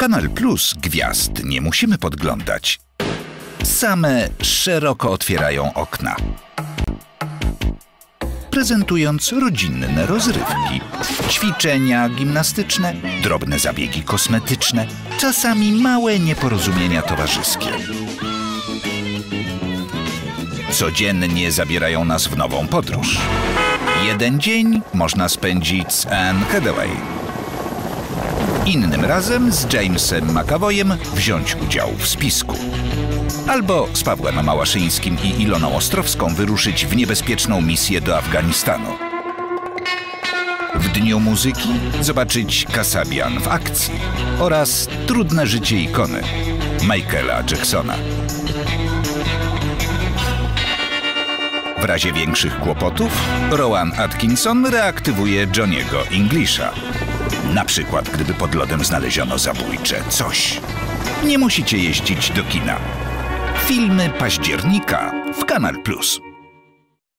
Kanal Plus gwiazd nie musimy podglądać. Same szeroko otwierają okna. Prezentując rodzinne rozrywki, ćwiczenia gimnastyczne, drobne zabiegi kosmetyczne, czasami małe nieporozumienia towarzyskie. Codziennie zabierają nas w nową podróż. Jeden dzień można spędzić z Anne Hathaway. Innym razem z Jamesem McAvoyem wziąć udział w spisku. Albo z Pawłem Małaszyńskim i Iloną Ostrowską wyruszyć w niebezpieczną misję do Afganistanu. W Dniu Muzyki zobaczyć Kasabian w akcji oraz Trudne życie ikony Michaela Jacksona. W razie większych kłopotów Rowan Atkinson reaktywuje Johniego Englisha. Na przykład, gdyby pod lodem znaleziono zabójcze coś. Nie musicie jeździć do kina. Filmy października w Kanal Plus.